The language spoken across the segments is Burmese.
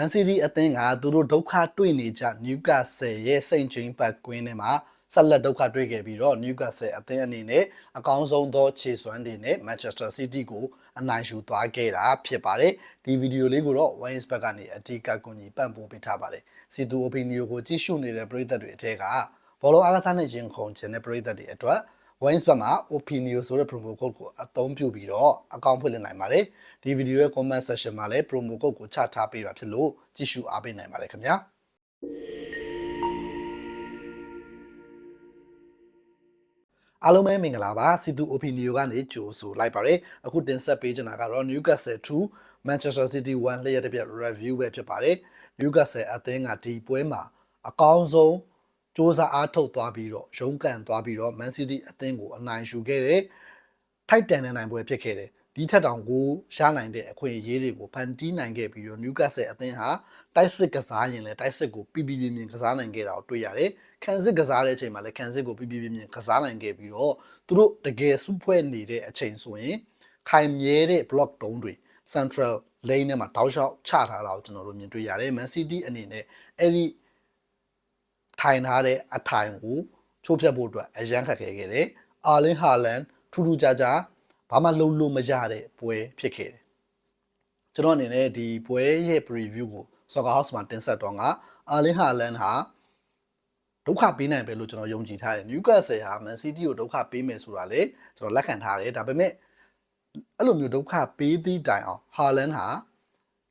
Man City အသင်းကသူတို့ဒုက္ခတွေ့နေကြ Newcastle ရဲ့ St James Park ကွင်းထဲမှာဆက်လက်ဒုက္ခတွေ့ခဲ့ပြီးတော့ Newcastle အသင်းအနေနဲ့အကောင်းဆုံးသောခြေစွမ်းတွေနဲ့ Manchester City ကိုအနိုင်ယူသွားခဲ့တာဖြစ်ပါတယ်ဒီဗီဒီယိုလေးကိုတော့ Wayne's Back ကနေအတီးကကွန်ကြီးပံ့ပိုးပေးထားပါတယ်စီတူ opinion ကိုကြည့်ရှုနေတဲ့ပရိသတ်တွေအထက်ကဘောလုံးအားကစားနဲ့ရင်ခုန်ခြင်းတဲ့ပရိသတ်တွေအတွက် Wayne's Back မှာ opinion ဆိုတဲ့ promo code ကိုအသုံးပြုပြီးတော့အကောင့်ဖွင့်လှစ်နိုင်ပါတယ်ဒီဗီဒီယိုရဲ့ comment section မှာလည်း promo code ကိုချထားပေးပါဖြစ်လို့ကြည့်ရှုအားပေးနိုင်ပါတယ်ခင်ဗျာအားလုံးပဲမင်္ဂလာပါစီတူ opinion ကနေကြိုဆိုလိုက်ပါတယ်အခုတင်ဆက်ပေးချင်တာကတော့ Newcastle 2 Manchester City 1လျက်တစ်ပြက် review ပဲဖြစ်ပါတယ် Newcastle အသင်းကဒီပွဲမှာအကောင်းဆုံး စ조사အားထုတ်သွားပြီးတော့ရုန်းကန်သွားပြီးတော့ Man City အသင်းကိုအနိုင်ယူခဲ့တယ်ထိုက်တန်တဲ့နိုင်ပွဲဖြစ်ခဲ့တယ်ဒီထက်တောင်ကိုရှားနိုင်တဲ့အခွင့်အရေးတွေကိုဖန်တီးနိုင်ခဲ့ပြီးတော့ Newcastle အသင်းဟာတိုက်စစ်ကစားရင်လည်းတိုက်စစ်ကိုပြပြပြင်းပြင်းကစားနိုင်ခဲ့တာကိုတွေ့ရတယ်ခံစစ်ကစားတဲ့အချိန်မှာလည်းခံစစ်ကိုပြပြပြင်းပြင်းကစားနိုင်ခဲ့ပြီးတော့သူတို့တကယ်စုဖွဲ့နေတဲ့အချိန်ဆိုရင်ခိုင်မြဲတဲ့ block တုံးတွေ central lane ထဲမှာတောက်လျှောက်ချထားတာကိုကျွန်တော်တို့မြင်တွေ့ရတယ် Man City အနေနဲ့အဲ့ဒီ ထိုင်ထားတဲ့အထိုင်ကိုချိုးဖျက်ဖို့အတွက်အရန်ခက်ခဲခဲ့တယ်အာလင်ဟာလန်ထူးထူးခြားခြားဘာမှလုံးလို့မရတဲ့ပွဲဖြစ်ခဲ့တယ်ကျွန်တော်အနေနဲ့ဒီပွဲရဲ့ preview ကို Soccer House မှာတင်ဆက်တော့ကအာလင်ဟာလန်ဟာဒုက္ခပေးနိုင်ပဲလို့ကျွန်တော်ယုံကြည်ထားတယ်။ Newcastle ဟာ Man City ကိုဒုက္ခပေးမယ်ဆိုတာလေကျွန်တော်လက်ခံထားတယ်။ဒါပေမဲ့အဲ့လိုမျိုးဒုက္ခပေးသည့်တိုင်အောင်ဟာလန်ဟာ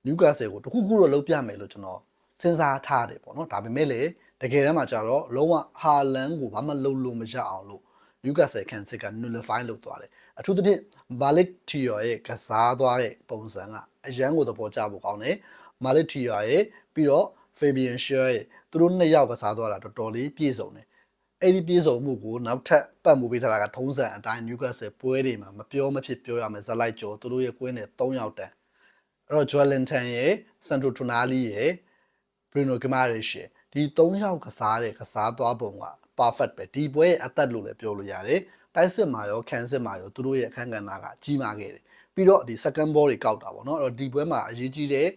Newcastle ကိုတခုခုတော့လုပ်ပြမယ်လို့ကျွန်တော်စဉ်းစားထားတယ်ပေါ့နော်။ဒါပေမဲ့လေ တကယ်တမ်းမှာကျတော့လုံးဝဟာလန်ကိုဘာမှလုပ်လို့မရအောင်လို့ Newcastle ခံစစ်က nullify လုပ်သွားတယ်။အထူးသဖြင့် Malik Thiaw ရဲ့ကစားသွားတဲ့ပုံစံကအရန်ကိုသဘောကျဖို့ကောင်းတယ်။ Malik Thiaw ရဲ့ပြီးတော့ Fabian Schär ရဲ့သူတို့နှစ်ယောက်ကစားသွားတာတော်တော်လေးပြည့်စုံတယ်။အဲ့ဒီပြည့်စုံမှုကိုနောက်ထပ်ပတ်မှုပေးထားတာကထုံးစံအတိုင်း Newcastle ပွဲတွေမှာမပြောမဖြစ်ပြောရမယ်ဇက်လိုက်ကျော်သူတို့ရဲ့ကွင်းနဲ့3ယောက်တန်းအဲ့တော့ Joelinton ရဲ့ Sandro Tonali ရဲ့ Bruno Guimaraes ရဲ့ ဒီ3ယောက်ကစားတဲ့ကစားသွားပုံက perfect ပဲဒီပွဲရဲ့အသက်လို့လည်းပြောလို့ရတယ်တိုက်စစ်မှာရောခံစစ်မှာရောသူတို့ရဲ့အခန်းကဏ္ဍကကြီးမားခဲ့တယ်ပြီးတော့ဒီ second ball တွေကောက်တာပေါ့နော်အဲ့တော့ဒီပွဲမှာအရေးကြီးတဲ့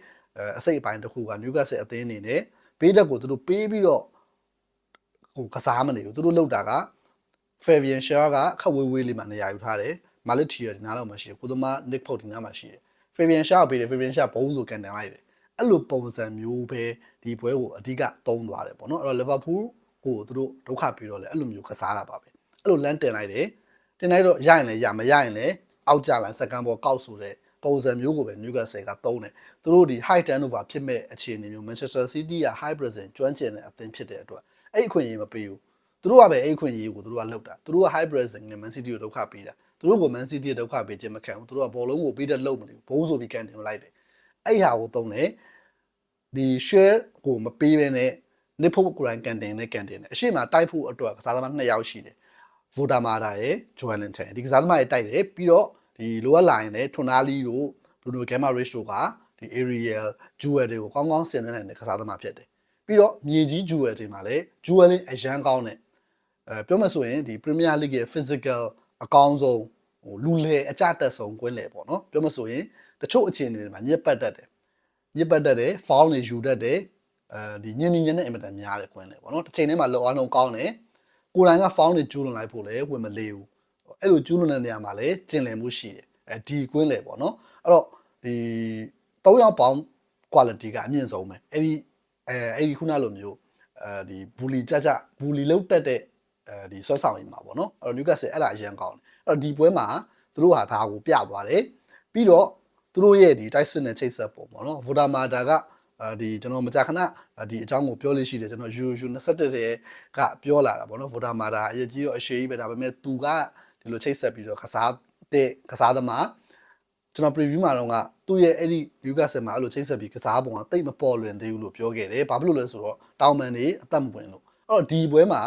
အစိတ်အပိုင်းတစ်ခုက Newcastle အသင်းအနေနဲ့ပေးတက်ကိုသူတို့ပေးပြီးတော့ဟိုကစားမနေဘူးသူတို့လောက်တာက Fabian Schär ကခက်ဝေးဝေးလေးမှာနေရာယူထားတယ် Malik Thiaw ဒီနားလောက်မှာရှိတယ်ကိုသမား Nick Pope ဒီနားမှာရှိတယ် Fabian Schär ပေးတယ် Fabian Schär ဘုံဆိုကန်တန်လိုက်တယ် အဲ့လိုပုံစံမျိုးပဲဒီပွဲကိုအဓိကသုံးသွားတယ်ပေါ့နော်အဲ့တော့ Liverpool ကိုသူတို့ဒုက္ခပြီးတော့လဲအဲ့လိုမျိုးကစားတာပါပဲအဲ့လိုလမ်းတင်လိုက်တယ်တင်လိုက်တော့ရရင်လည်းရမရရင်လည်းအောက်ကြလန်စကန်ဘောကောက်ဆိုတဲ့ပုံစံမျိုးကိုပဲ Newcastle ကသုံးတယ်သူတို့ဒီ high turnover ဖြစ်မဲ့အခြေအနေမျိုး Manchester City က high pressing ကျွမ်းကျင်တဲ့အသင်းဖြစ်တဲ့အတွက်အဲ့အခွင့်အရေးမပေးဘူးသူတို့ကပဲအဲ့အခွင့်အရေးကိုသူတို့ကလောက်တာသူတို့က high pressing နဲ့ Man City ကိုဒုက္ခပေးတာသူတို့က Man City ရဲ့ဒုက္ခပေးခြင်းမခံဘူးသူတို့ကဘောလုံးကိုပေးတဲ့လုံမလို့ဘုံဆိုပြီးကန်တင်လိုက်တယ်အဲ့ဟာကိုသုံးတယ် ဒီ share ကိုမပေးဘဲနဲ့နစ်ဖို့ကိုရိုင်းကန်တင်နဲ့ကန်တင်တယ်အရှိမတိုက်ဖို့အတွက်ကစားသမား2ယောက်ရှိတယ်ဗိုတာမာတာရဲ့ဂျိုအလန်တန်ဒီကစားသမားရဲ့တိုက်တယ်ပြီးတော့ဒီလိုအပ်လာရင်လည်းထွန်နာလီတို့ဘရူနိုဂမ်မာရစ်တို့ကဒီ Ariel Jewel တွေကိုကောင်းကောင်းဆင်နေနိုင်တဲ့ကစားသမားဖြစ်တယ်ပြီးတော့မြေကြီး Jewel တွေမှာလည်း Jewel လင်းအရန်ကောင်းတယ်အဲပြောမှဆိုရင်ဒီ Premier League ရဲ့ physical အကောင်းဆုံးဟိုလူလေအကြတက်ဆုံးကွင်းလေပေါ့နော်ပြောမှဆိုရင်တချို့အခြေအနေတွေမှာညစ်ပတ်တတ်တယ် ညစ်ပတ်တတ်တယ် foul တွေယူတတ်တယ်အဲဒီညင်ညင်နဲ့အင်မတန်များတယ်ကွင်းလေပေါ့နော်တစ်ချိန်တည်းမှာလောအားလုံးကောင်းတယ်ကိုယ်တိုင်က foul တွေကျူးလွန်လိုက်ဖို့လည်းဝင်မလေးဘူးအဲ့လိုကျူးလွန်တဲ့နေရာမှာလည်းကျင်လည်မှုရှိတယ်အဲဒီကွင်းလေပေါ့နော်အဲ့တော့ဒီ၃ယောက်ပေါင်း quality ကအမြင့်ဆုံးပဲအဲ့ဒီအဲအဲ့ဒီခုနလိုမျိုးအဲဒီဘူလီကြကြဘူလီလောက်တက်တဲ့အဲဒီဆွဲဆောင်ရည်မှာပေါ့နော်အဲ့တော့ Newcastle အဲ့ဒါအရင်ကောင်းတယ်အဲ့တော့ဒီပွဲမှာသူတို့ဟာဒါကိုပြသွားတယ်ပြီးတော့ သူတို့ရဲ့ဒီတိုက်စစ်နဲ့ချိတ်ဆက်ပုံပေါ့နော်ဗိုဒါမာတာကဒီကျွန်တော်မကြာခဏဒီအကြောင်းကိုပြောလို့ရှိတယ်ကျွန်တော်ယူယူ21ရဲ့ကပြောလာတာပေါ့နော်ဗိုဒါမာတာအရေးကြီးတော့အရှိကြီးပဲဒါပေမဲ့သူကဒီလိုချိတ်ဆက်ပြီးတော့ကစားတဲ့ကစားသမားကျွန်တော် preview မှာတော့ကသူ့ရဲ့အဲ့ဒီ Newcastle မှာအဲ့လိုချိတ်ဆက်ပြီးကစားပုံကတိတ်မပေါ်လွင်သေးဘူးလို့ပြောခဲ့တယ်။ဘာဖြစ်လို့လဲဆိုတော့တောင်မန်တွေအသက်မဝင်လို့အဲ့တော့ဒီပွဲမှာ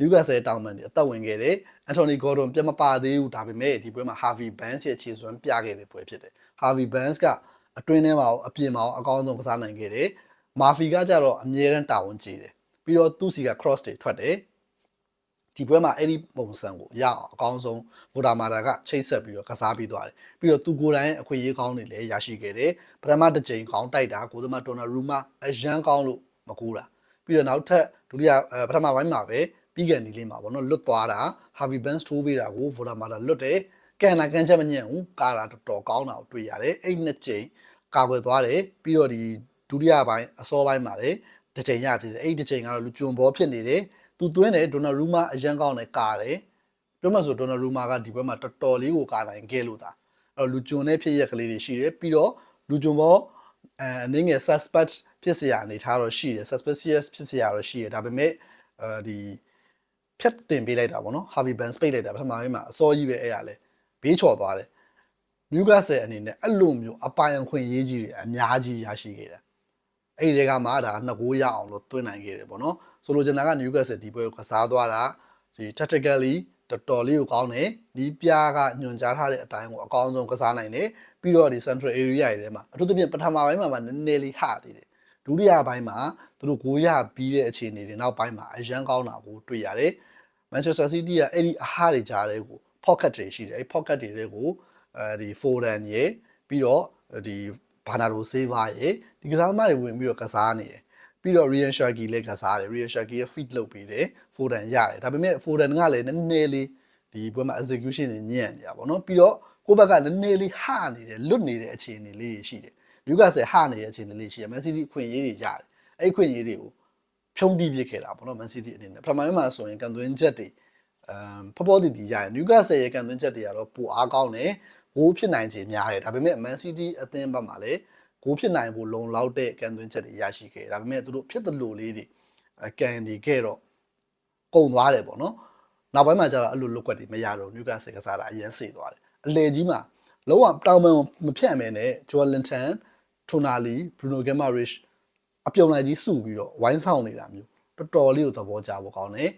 Newcastle တောင်မန်တွေအသက်ဝင်ခဲ့တယ်။ Anthony Gordon ပြတ်မပါသေးဘူးဒါပေမဲ့ဒီပွဲမှာ Harvey Barnes ရဲ့ခြေစွမ်းပြခဲ့တဲ့ပွဲဖြစ်တယ်။ Harvey Barnes ကအတွင်းထဲမှာအပြင်မှာအကောင်းဆုံးကစားနိုင်ခဲ့တယ်။မာဖီကကြတော့အမြဲတမ်းတာဝန်ကြီးတယ်။ပြီးတော့သူ့စီက cross တွေထွက်တယ်ဒီပွဲမှာအဲ့ဒီပုံစံကိုရအောင်အကောင်းဆုံးဗိုဒါမာတာကချိတ်ဆက်ပြီးတော့ကစားပြီးသွားတယ်ပြီးတော့သူကိုယ်တိုင်ရဲ့အခွင့်အရေးကောင်းတွေလည်းရရှိခဲ့တယ်ပထမတစ်ချိန်ကောင်းတိုက်တာကိုသမတော်နာရူမာအရန်ကောင်းလို့မကူတာပြီးတော့နောက်ထပ်ဒုတိယပထမပိုင်းမှာပဲပြီးကန်ဒီလေးမှာပေါ့နော်လွတ်သွားတာဟာဗီဘန်စ်ထိုးပေးတာကိုဗိုဒါမာတာလွတ်တယ် ကန်တာကန်ချက်မညံ့ဘူးကာတာတော်တော်ကောင်းတာကိုတွေ့ရတယ်အဲ့နှစ်ချိန်ကာကွယ်သွားတယ်ပြီးတော့ဒီဒုတိယပိုင်းအစောပိုင်းမှာလည်းတစ်ချိန်ရသေးတယ်အဲ့ဒီတစ်ချိန်ကတော့လူကျွံဘောဖြစ်နေတယ်သူသွင်းတယ်ဒိုနာရူမာအရန်ကောင်းတယ်ကာတယ်ပြောမှဆိုဒိုနာရူမာကဒီဘက်မှာတော်တော်လေးကိုကာနိုင်ခဲ့လို့သာအဲ့တော့လူကျွံတဲ့ဖြစ်ရက်ကလေးတွေရှိတယ်ပြီးတော့လူကျွံဘောအဲအနေငယ် suspect ဖြစ်စရာအနေထားတော့ရှိတယ် suspicious ဖြစ်စရာတော့ရှိတယ်ဒါပေမဲ့အဲဒီဖြတ်တင်ပေးလိုက်တာပေါ့နော် Harvey Barnes ပိတ်လိုက်တာပထမပိုင်းမှာအစောကြီးပဲအဲ့ရလဲ ဘေးချော်သွားတယ် Newcastle အနေနဲ့အဲ့လိုမျိုးအပိုင်အခွင့်ရေးကြီးတွေအများကြီးရရှိခဲ့တယ်အဲ့ဒီကမှဒါနှစ်ကိုရအောင်လို့တွင်းနိုင်ခဲ့တယ်ပေါ့နော်ဆိုလိုချင်တာက Newcastle ဒီပွဲကိုကစားသွားတာဒီ tactically တော်တော်လေးကိုကောင်းတယ်ဒီပြားကညွန်ကြားထားတဲ့အတိုင်းကိုအကောင်းဆုံးကစားနိုင်တယ်ပြီးတော့ဒီ central area တွေထဲမှာအထူးသဖြင့်ပထမပိုင်းမှာမှနည်းနည်းလေးဟသေးတယ်ဒုတိယပိုင်းမှာသူတို့ကိုရပြီးတဲ့အခြေအနေတွေနောက်ပိုင်းမှာအရန်ကောင်းတာကိုတွေ့ရတယ် Manchester City ကအဲ့ဒီအဟားတွေကြားတဲ့ကို pocket တွေရှိတယ်အဲ့ pocket တွေတွေကိုအဲဒီ Foden ရေပြီးတော့ဒီဘာနာရိုဆေးဗာရေဒီကစားသမားတွေဝင်ပြီးတော့ကစားနေတယ်ပြီးတော့ Ryan Shaki လည်းကစားတယ် Ryan Shaki ရဲ့ feed လုပ်ပြီးတယ် Foden ရတယ်ဒါပေမဲ့ Foden ကလည်းနည်းနည်းလေးဒီဘက်မှာ execution တွေညံ့နေတာပေါ့နော်ပြီးတော့ကိုဘက်ကနည်းနည်းလေးဟနေတယ်လွတ်နေတဲ့အခြေအနေလေးရှိတယ်လူကဆယ်ဟနေတဲ့အခြေအနေလေးရှိတယ် Man City အခွင့်အရေးတွေရတယ်အဲ့အခွင့်အရေးတွေကိုဖြုံးတိပစ်ခဲ့တာပေါ့နော် Man City အနေနဲ့ပထမပိုင်းမှာဆိုရင်ကန်သွင်းချက်တွေအမ် ဖဖောတီတီရတယ်နျူကာဆယ်ရဲ့ကန်သွင်းချက်တွေကတော့ပိုအားကောင်းတယ်ဂိုးဖြစ်နိုင်ခြင်းများတယ်ဒါပေမဲ့ Man City အသင်းဘက်မှာလည်းဂိုးဖြစ်နိုင်ဖို့လုံလောက်တဲ့ကန်သွင်းချက်တွေရရှိခဲ့ဒါပေမဲ့သူတို့ဖြစ်တယ်လို့လေးတွေကန်ဒီခဲ့တော့ကုန်သွားတယ်ပေါ့နော်နောက်ပိုင်းမှာကျတော့အဲ့လိုလွတ်ကွက်တွေမရတော့နျူကာဆယ်ကစားတာအရင်စေသွားတယ်အလေကြီးမှာလုံးဝတောင်ပံမဖြတ်မဲနဲ့ဂျိုလန်တန်ထိုနာလီဘရူနိုဂမ်မာရစ်အပြုံလိုက်ကြီးစုပြီးတော့ဝိုင်းဆောင်နေတာမျိုးတော်တော်လေးကိုသဘောကျဖို့ကောင်းတယ်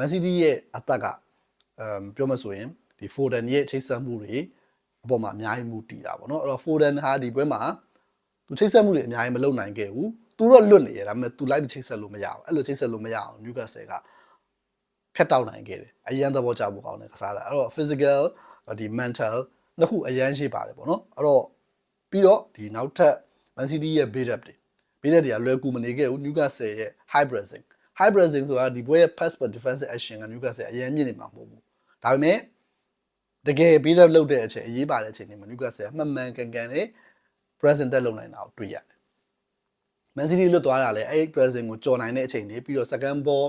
မန်စီးတီးရဲ့အသက်ကအမ်ပြောမှဆိုရင်ဒီဖိုဒန်ရဲ့ချိတ်ဆက်မှုတွေအပေါ်မှာအများကြီးမူတည်တာပေါ့နော်အဲ့တော့ဖိုဒန်ဟာဒီပွဲမှာသူချိတ်ဆက်မှုတွေအများကြီးမလုပ်နိုင်ခဲ့ဘူးသူတော့လွတ်နေရဒါပေမဲ့သူလိုက်ပြီးချိတ်ဆက်လို့မရအောင်အဲ့လိုချိတ်ဆက်လို့မရအောင်နျူကာဆယ်ကဖြတ်တောက်နိုင်ခဲ့တယ်အရန်သဘောကျဖို့ကောင်းတယ်ကစားတာအဲ့တော့ physical ဒီ mental နှစ်ခုအရန်ရှိပါတယ်ပေါ့နော်အဲ့တော့ပြီးတော့ဒီနောက်ထပ် Man City ရဲ့ build up တွေ build up တွေကလွယ်ကူမနေခဲ့ဘူး Newcastle ရဲ့ high pressing high pressing ဆိုတာဒီပွဲရဲ့ pass per defensive action က Newcastle အရင်မြင့်နေမှာမဟုတ်ဘူးဒါပေမဲ့တကယ် build up လုပ်တဲ့အချိန်အရေးပါတဲ့အချိန်တွေမှာ Newcastle ကမှန်မှန်ကန်ကန်နဲ့ present တက်လုပ်နိုင်တာကိုတွေ့ရတယ် Man City လွတ်သွားတာလေအဲ့ pressing ကိုကြော်နိုင်တဲ့အချိန်တွေပြီးတော့ second ball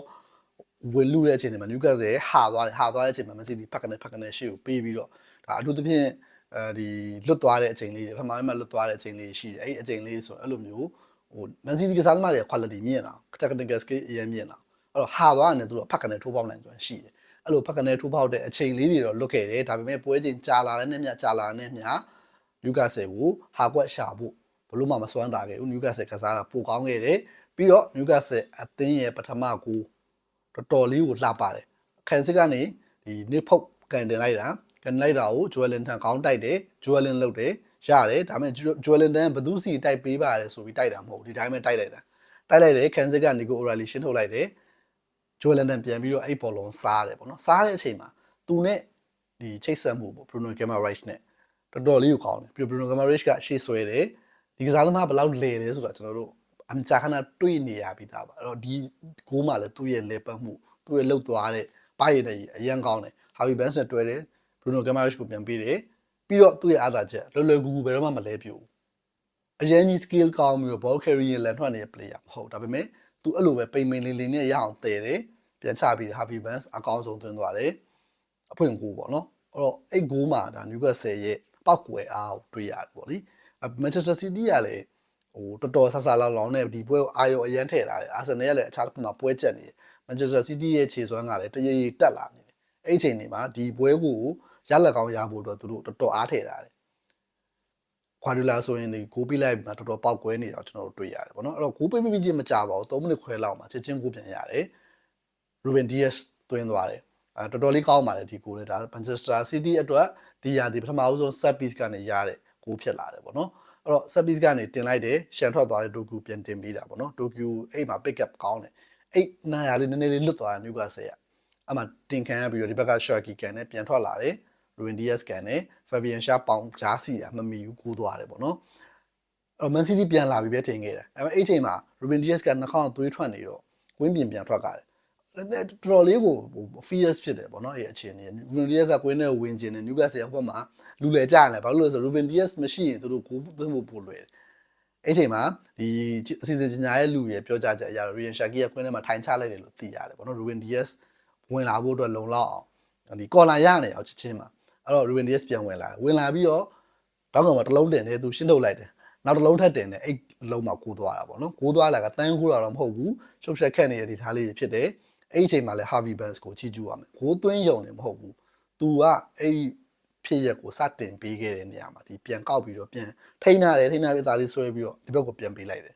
ဝင်လူတဲ့အချိန်တွေမှာ Newcastle ရဲ့ဟာသွားတယ်ဟာသွားတဲ့အချိန်မှာ Man City ဖက်ကနေဖက်ကနေရှေ့ကိုပေးပြီးတော့ဒါအထူးသဖြင့်အဲဒီလွတ်သွားတဲ့အချိန်လေးတွေပထမပိုင်းမှာလွတ်သွားတဲ့အချိန်လေးရှိတယ်အဲ့ဒီအချိန်လေးဆိုအဲ့လိုမျိုး ဟို Man City ကစားသမားတွေ quality မြင့်တာ technical skill အရင်မြင့်တာအဲ့တော့ဟာသွားတယ်သူတို့ဖက်ကနေထိုးပေါက်နိုင်စွမ်းရှိတယ်အဲ့လိုဖက်ကနေထိုးပေါက်တဲ့အချိန်လေးတွေတော့လွတ်ခဲ့တယ်ဒါပေမဲ့ပွဲချိန်ကြာလာတဲ့နဲ့မြကြာလာတဲ့နဲ့မြလူကာဆယ်ကိုဟာကွက်ရှာဖို့ဘလို့မှမစွမ်းတာခဲ့ဘူးနျူကာဆယ်ကစားတာပိုကောင်းခဲ့တယ်ပြီးတော့နျူကာဆယ်အသင်းရဲ့ပထမကူတော်တော်လေးကိုလှပါတယ်ခန်စစ်ကနေဒီနစ်ဖုတ်ကန်တင်လိုက်တာကန်လိုက်တာကိုဂျွယ်လင်တန်ကောင်းတိုက်တယ်ဂျွယ်လင်လုပ်တယ် ရတယ်ဒါပေမဲ့ဂျွယ်လင်တန်ဘသူစီတိုက်ပေးပါတယ်ဆိုပြီးတိုက်တာမဟုတ်ဘူးဒီတိုင်းပဲတိုက်လိုက်တာတိုက်လိုက်တယ်ခန်စစ်ကနေကိုအိုရာလီရှင်းထုတ်လိုက်တယ်ဂျွယ်လင်တန်ပြန်ပြီးတော့အဲ့ဘောလုံးစားတယ်ပေါ့နော်စားတဲ့အချိန်မှာသူနဲ့ဒီချိတ်ဆက်မှုပေါ့ဘရူနိုဂမ်မာရိုက်နဲ့တော်တော်လေးကိုကောင်းတယ်ပြီးဘရူနိုဂမ်မာရိုက်ကရှေ့ဆွဲတယ်ဒီကစားသမားဘယ်လောက်လဲတယ်ဆိုတာကျွန်တော်တို့အမ်ချာခနာတွေးနေရပြီးသားပါအဲ့တော့ဒီဂိုးမှလည်းသူ့ရဲ့လေပတ်မှုသူ့ရဲ့လှုပ်သွားတဲ့ပါရတဲ့အရန်ကောင်းတယ်ဟာဗီဘန်စ်နဲ့တွဲတယ်ဘရူနိုဂမ်မာရိုက်ကိုပြန်ပေးတယ် ပြီးတော့သူ့ရဲ့အားသာချက်လွယ်လွယ်ကူကူဘယ်တော့မှမလဲပြူအရန်ကြီး skill ကောင်းပြီးတော့ ball carrying လန်ထွက်နေတဲ့ player မဟုတ်ဒါပေမဲ့သူအဲ့လိုပဲပိန်ပိန်လေးလေးနဲ့ရအောင်တည်တယ်ပြန်ချပြီး Harvey Barnes အကောင်းဆုံးသွင်းသွားတယ်အဖွင့်ကူပေါ့နော်အဲ့တော့အဲ့ဂိုးမှာဒါ Newcastle ရဲ့ပောက်ကွယ်အားကိုတွေ့ရတယ်ပေါ့လေ Manchester City ကလည်းဟိုတော်တော်ဆဆလောင်လောင်နဲ့ဒီပွဲကိုအာရုံအရန်ထည့်ထားတယ်အာဆင်နယ်ကလည်းအခြားတစ်ခုမှာပွဲချက်နေတယ် Manchester City ရဲ့ခြေစွမ်းကလည်းတရေရေတက်လာနေတယ်အဲ့ဒီအချိန်တွေမှာဒီပွဲကို ရလက်ကောင်းရဖို့အတွက်သူတို့တော်တော်အားထည့်ထားတယ်ခွာဒူလာဆိုရင်ဒီဂိုးပေးလိုက်မှာတော်တော်ပေါက်ကွဲနေတာကျွန်တော်တို့တွေ့ရတယ်ပေါ့နော်အဲ့တော့ဂိုးပေးပြီးချင်းမကြပါဘူး3မိနစ်ခွဲလောက်မှာချက်ချင်းဂိုးပြန်ရတယ်ရူဘင်ဒီယက်စ်သွင်းသွားတယ်အဲတော်တော်လေးကောင်းပါတယ်ဒီဂိုးလေးဒါမန်ချက်စတာစီးတီးအတွက်ဒီရာဒီပထမအဆုံးဆက်ပစ်ကနေရတဲ့ဂိုးဖြစ်လာတယ်ပေါ့နော်အဲ့တော့ဆက်ပစ်ကနေတင်လိုက်တယ်ရှန်ထွက်သွားတဲ့ဒိုကူပြန်တင်ပေးတာပေါ့နော်ဒိုကူအဲ့မှာ pick up ကောင်းတယ်အဲ့နာရလေးနည်းနည်းလေးလွတ်သွားတယ်နျူကာဆယ်ကအမှတင်ခံရပြီးတော့ဒီဘက်က Sharky ကန်နဲ့ပြန်ထွက်လာတယ် Ruben Diaz ကန်နဲ့ Fabian Shah ပေါင်ကြားစီတာမမီဘူးကူးသွားတယ်ပေါ့နော်အဲ့ Man City ပြန်လာပြီးပဲထင်ခဲ့တယ်အဲ့မဲ့အဲ့ချိန်မှာ Ruben Diaz ကနှာခေါင်းသွေးထွက်နေတော့ဝင်းပြင်ပြန်ထွက်ကြတယ်တော်တော်လေးကို fierce ဖြစ်တယ်ပေါ့နော်အဲ့အခြေအနေ Ruben Diaz ကကွင်းနဲ့ဝင်ခြင်းနဲ့ Newcastle ဘက်မှာလူလေကြရတယ်ဘာလို့လဲဆိုတော့ Ruben Diaz မရှိရင်သူတို့ကိုသွင်းဖို့ပို့လွယ်တယ်အဲ့ချိန်မှာဒီအစီအစဉ်ကြီးညာရဲ့လူရဲ့ပြောကြားချက်အရ Ryan Shaki ကကွင်းထဲမှာထိုင်ချလိုက်တယ်လို့သိရတယ်ပေါ့နော် Ruben Diaz ဝင်လာဖို့အတွက်လုံလောက်အောင်ဒီကော်လာရနေအောင်ချက်ချင်းမှာ အဲ့တော့ Ruben Diaz ပြန်ဝင်လာတယ်ဝင်လာပြီးတော့တောင်းကောင်မှာတစ်လုံးတင်တယ်သူရှင်းထုတ်လိုက်တယ်နောက်တစ်လုံးထပ်တင်တယ်အဲ့လုံးမှာကိုးသွားတာပေါ့နော်ကိုးသွားလာကတန်းခိုးတာတော့မဟုတ်ဘူးရှုပ်ရှက်ခက်နေတဲ့ဒီထားလေးတွေဖြစ်တယ်အဲ့ဒီအချိန်မှာလဲ Harvey Barnes ကိုချီးကျူးရမယ်ကိုးသွင်းယုံနေမဟုတ်ဘူး तू ကအဲ့ဒီဖြစ်ရက်ကိုစတင်ပေးခဲ့တဲ့နေရာမှာဒီပြန်ကောက်ပြီးတော့ပြန်ထိန်းရတယ်ထိန်းရပြီးသားလေးဆွဲပြီးတော့ဒီဘက်ကိုပြန်ပေးလိုက်တယ်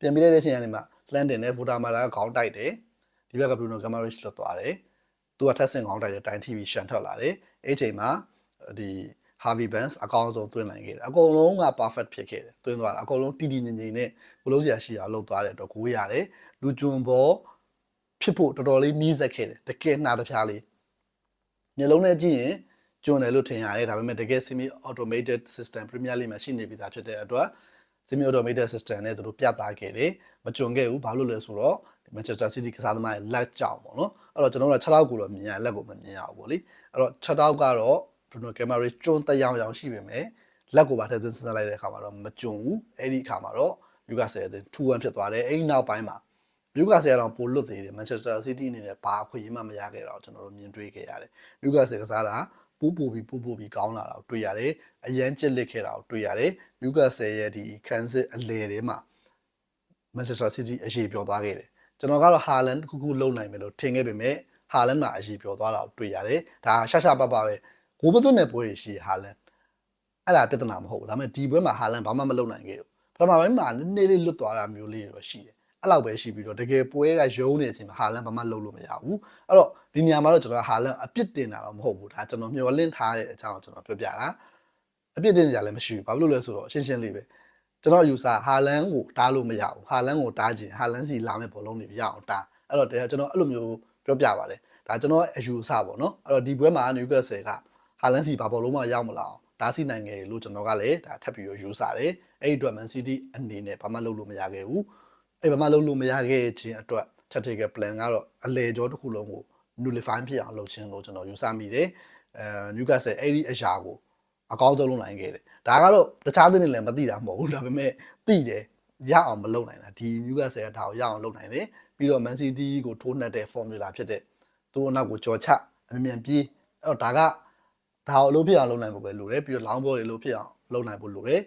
ပြန်ပေးလိုက်တဲ့အချိန်ကနေမှ London နဲ့ Voda Mara ကခေါင်းတိုက်တယ်ဒီဘက်က Bruno Guimaraes လွတ်သွားတယ်သူကထက်ဆင့်ခေါင်းတိုက်တဲ့တိုင်း TV ရှန်ထွက်လာတယ် အဲ့ချိန်မှာဒီ Harvey Barnes အကောင်းဆုံးသွင်းနိုင်ခဲ့တယ်အကုန်လုံးက perfect ဖြစ်ခဲ့တယ်သွင်းသွားတာအကုန်လုံးတီတီငင်ငင်နဲ့ဘလုံးစရာရှိအောင်လုပ်သွားတဲ့အတွက်ကိုးရတယ်လူကျွန်းဘောဖြစ်ဖို့တော်တော်လေးနီးစက်ခဲ့တယ်တကယ်နှာတစ်ပြားလေးမျိုးလုံးနဲ့ကြည့်ရင်ကျွန်းတယ်လို့ထင်ရတယ်ဒါပေမဲ့တကယ် semi automated system Premier League မှာရှိနေပြီသားဖြစ်တဲ့အတွက် semi automated system နဲ့သူတို့ပြသခဲ့တယ်မကျွန်းခဲ့ဘူးဘာလို့လဲဆိုတော့ Manchester City ကစားသမားရဲ့လက်ကြောင်ပေါ့နော်အဲ့တော့ကျွန်တော်တို့6တောက်ကိုတော့မြင်ရလက်ကိုမမြင်ရဘူးပေါ့လေ အဲ့တော့6တောက်ကတော့ Bruno Guimaraes ကျွန်းတရောင်ရောင်ရှိပေမဲ့လက်ကိုပါထည့်သွင်းစဉ်းစားလိုက်တဲ့အခါမှာတော့မကျွန်းဘူးအဲ့ဒီအခါမှာတော့ Newcastle တဲ့2-1ဖြစ်သွားတယ်အဲ့ဒီနောက်ပိုင်းမှာ Newcastle ကတော့ပိုလွတ်သေးတယ် Manchester City အနေနဲ့ဘာအခွင့်အရေးမှမရခဲ့တော့ကျွန်တော်တို့မြင်တွေ့ခဲ့ရတယ် Newcastle ကစားတာပူပူပြီးပူပူပြီးကောင်းလာတာကိုတွေ့ရတယ်အရန်ကျစ်လစ်ခဲ့တာကိုတွေ့ရတယ် Newcastle ရဲ့ဒီခန်းစစ်အလေထဲမှာ Manchester City အရေးပြောသွားခဲ့တယ်ကျွန်တော်ကတော့ Haaland ခုခုလုံနိုင်မယ်လို့ထင်ခဲ့ပေမဲ့ Haaland မှာအရေးပြောသွားတာကိုတွေ့ရတယ်ဒါရှာရှာပပပဲဂိုးမသွင်းတဲ့ပွဲတွေရှိ Haaland အဲ့ဒါပြဿနာမဟုတ်ဘူးဒါပေမဲ့ဒီပွဲမှာ Haaland ဘာမှမလုပ်နိုင်ခဲ့ဘူးပထမပိုင်းမှာနည်းနည်းလေးလွတ်သွားတာမျိုးလေးတော့ရှိတယ်အဲ့လောက်ပဲရှိပြီးတော့တကယ်ပွဲကရုံးနေတဲ့အချိန်မှာဟာလန်ဘာမှလုပ်လို့မရဘူးအဲ့တော့ဒီညမှာတော့ကျွန်တော်ဟာလန်အပြစ်တင်တာတော့မဟုတ်ဘူးဒါကျွန်တော်မျှော်လင့်ထားတဲ့အကြောင်းကိုကျွန်တော်ပြောပြတာအပြစ်တင်ကြလည်းမရှိဘူးဘာလို့လဲဆိုတော့ရှင်းရှင်းလေးပဲကျွန်တော်ယူဆဟာလန်ကိုတားလို့မရဘူးဟာလန်ကိုတားခြင်းဟာလန်စီလာမဲ့ဘောလုံးတွေရအောင်တားအဲ့တော့ကျွန်တော်အဲ့လိုမျိုး ပြောပြပါတယ်ဒါကျွန်တော်အယူဆပေါ့နော်အဲ့တော့ဒီပွဲမှာနယူကက်ဆယ်ကဟာလန်စီဘာဘောလုံးမှရောက်မလာအောင်ဒါစီနိုင်ငယ်လို့ကျွန်တော်ကလည်းဒါထပ်ပြီးယူဆတယ်အဲ့ဒီအတွက် Man City အနေနဲ့ဘာမှလုပ်လို့မရခဲ့ဘူးအဲ့ဘာမှလုပ်လို့မရခဲ့ခြင်းအတွက် tactical plan ကတော့အလေကျော်တစ်ခုလုံးကို nullify ဖြစ်အောင်လုပ်ခြင်းလို့ကျွန်တော်ယူဆမိတယ်အဲ Newcastle အဲ့ဒီအရာကိုအကောင်းဆုံးလုပ်နိုင်ခဲ့တယ်ဒါကတော့တခြားသင်းတွေလည်းမသိတာမဟုတ်ဘူးဒါပေမဲ့သိတယ်ရအောင်မလုပ်နိုင်တာဒီ Newcastle ကဒါကိုရအောင်လုပ်နိုင်တယ် ပြီးတော့ Man City ကိုထိုးနှက်တဲ့ formula ဖြစ်တဲ့သူ့အနောက်ကိုကြော်ချအမြန်ပြေးအဲ့တော့ဒါကဒါကိုအလုပ်ဖြစ်အောင်လုပ်နိုင်ဖို့ပဲလိုတယ်ပြီးတော့ long ball တွေလုပ်ဖြစ်အောင်လုပ်နိုင်ဖို့လိုတယ်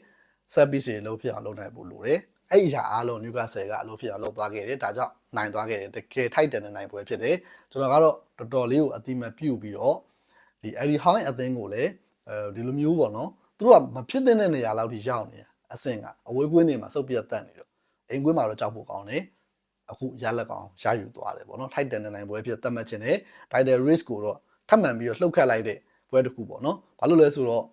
set piece တွေလုပ်ဖြစ်အောင်လုပ်နိုင်ဖို့လိုတယ်အဲ့ဒီအရာအားလုံး Newcastle ကအလုပ်ဖြစ်အောင်လုပ်သွားခဲ့တယ်ဒါကြောင့်နိုင်သွားခဲ့တယ်တကယ်ထိုက်တန်တဲ့နိုင်ပွဲဖြစ်တယ်ကျွန်တော်ကတော့တော်တော်လေးကိုအတိမပြုတ်ပြီးတော့ဒီအဲ့ဒီဟောင်းအသင်းကိုလည်းအဲဒီလိုမျိုးပေါ့နော်သူတို့ကမဖြစ်တဲ့နေရာလောက်ထိရောက်နေအဆင့်ကအဝေးကွင်းတွေမှာစုပ်ပြတ်တက်နေတော့အိမ်ကွင်းမှာတော့ကြောက်ဖို့ကောင်းတယ် အခုရလက်ကောင်ရယူသွားတယ်ပေါ့နော်ထိုက်တန်တဲ့နိုင်ပွဲဖြစ်သတ်မှတ်ခြင်းနဲ့ title race ကိုတော့ထပ်မံပြီးတော့လှုပ်ခတ်လိုက်တဲ့ပွဲတစ်ခုပေါ့နော်ဘာလို့လဲဆိုတော့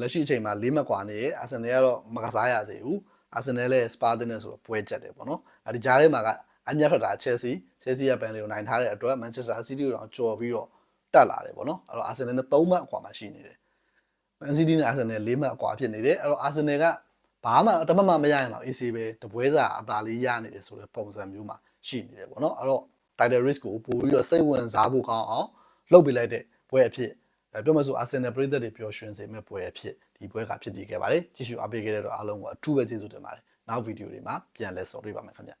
လက်ရှိအချိန်မှာ၄မှတ်กว่าနေရအာဆင်နယ်ကတော့မကစားရသေးဘူးအာဆင်နယ်လည်းစပါတင်နဲ့ဆိုတော့ပွဲချက်တယ်ပေါ့နော်အဲဒီကြားထဲမှာကအမျက်ထွက်တာချယ်ဆီချယ်ဆီကပန်လေးကိုနိုင်ထားတဲ့အတွက်မန်ချက်စတာစီးတီးကိုတော့ကြော်ပြီးတော့တက်လာတယ်ပေါ့နော်အဲ့တော့အာဆင်နယ်နဲ့၃မှတ်အကွာမှာရှိနေတယ်မန်စီးတီးနဲ့အာဆင်နယ်၄မှတ်အကွာဖြစ်နေတယ်အဲ့တော့အာဆင်နယ်က ဘာမှတမတ်မှမရရင်တော့ AC ပဲတပွဲစာအသာလေးရနေတယ်ဆိုတဲ့ပုံစံမျိုးမှာရှိနေတယ်ပေါ့နော်အဲ့တော့ title risk ကိုပို့ပြီးတော့စိတ်ဝင်စားဖို့ကောင်းအောင်လုပ်ပေးလိုက်တဲ့ပွဲအဖြစ်ပြောမှဆိုအာဆင်နယ်ပရိသတ်တွေပျော်ရွှင်စေမဲ့ပွဲအဖြစ်ဒီပွဲကဖြစ်တည်ခဲ့ပါတယ်ကြည့်ရှုအားပေးခဲ့တဲ့တော့အားလုံးကိုအထူးပဲကျေးဇူးတင်ပါတယ်နောက်ဗီဒီယိုတွေမှာပြန်လည်ဆုံတွေ့ပါမယ်ခင်ဗျ